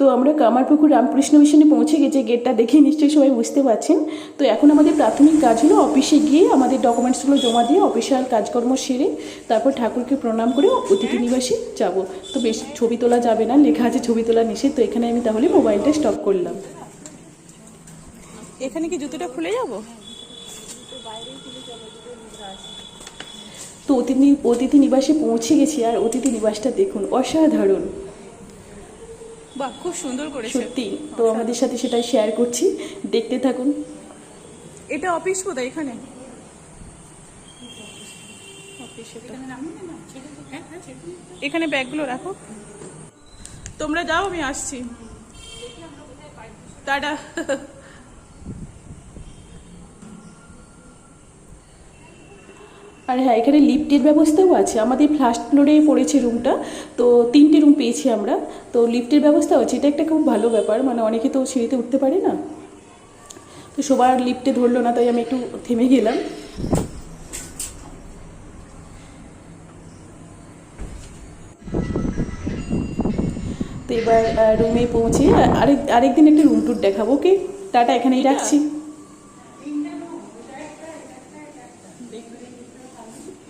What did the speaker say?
তো আমরা কামারপুকুর রামকৃষ্ণ মিশনে পৌঁছে গেছি গেটটা দেখে নিশ্চয়ই সবাই বুঝতে পারছেন। তো এখন আমাদের প্রাথমিক কাজ হলো অফিসে গিয়ে আমাদের ডকুমেন্টসগুলো জমা দিয়ে অফিসিয়াল কাজকর্ম সেরে তারপর ঠাকুরকে প্রণাম করে অতিথি নিবাসে যাব। তো বেশ ছবি তোলা যাবে না লেখা আছে ছবি তোলা নিষেধ তো এখানে আমি তাহলে মোবাইলটা স্টপ করলাম। এখানে কি জুতোটা খুলে যাব? তো অতিথি অতিথি নিবাসে পৌঁছে গেছি আর অতিথি নিবাসটা দেখুন অসাধারণ। বাহ খুব সুন্দর করেছে। সত্যি তো আমাদের সাথে সেটাই শেয়ার করছি। দেখতে থাকুন। এটা অফিস কোথায় এখানে? অফিস এখানে ব্যাগগুলো রাখো। তোমরা যাও আমি আসছি। টাটা। আর হ্যাঁ এখানে লিফটের ব্যবস্থাও আছে। আমাদের ফার্স্ট ফ্লোরে পড়েছে রুমটা তো তিনটে রুম পেয়েছি আমরা। তো লিফটের ব্যবস্থা আছে। এটা একটা খুব ভালো ব্যাপার। মানে অনেকে তো সিঁড়িতে উঠতে পারে না। তো সবার লিফটে ধরলো না তাই আমি একটু থেমে গেলাম। তো এবার রুমে পৌঁছে আরেক আরেকদিন একটা রুম টুর দেখাবো কি টাটা এখানেই রাখছি। Obrigada.